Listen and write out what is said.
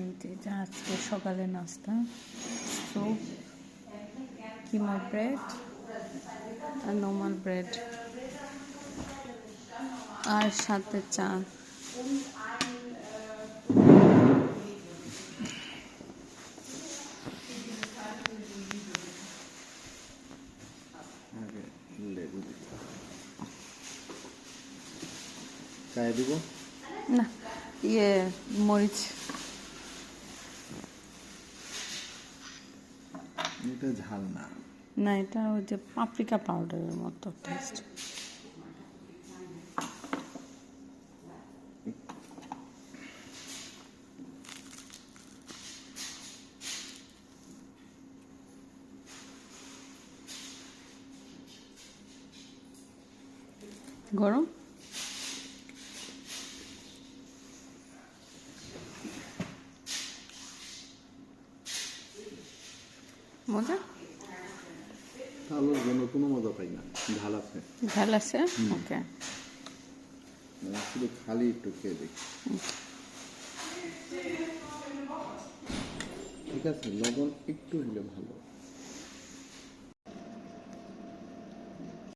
এই যে আজকে সকালে নাস্তা। স্যুপ কিমা ব্রেড আর নর্মাল ব্রেড আর সাথে চা। চায় দিব? না ইয়ে মরিচ। এটা ঝাল না। না এটা ওই যে পাপরিকা পাউডারের মতো টেস্ট গরম? মজা? আলুর জন্য কোনো মজা পাই না। ঝাল আছে। ঝাল আছে? ওকে। মানে শুধু খালি একটু খেয়ে দেখি। ঠিক আছে লবণ একটু হলে ভালো।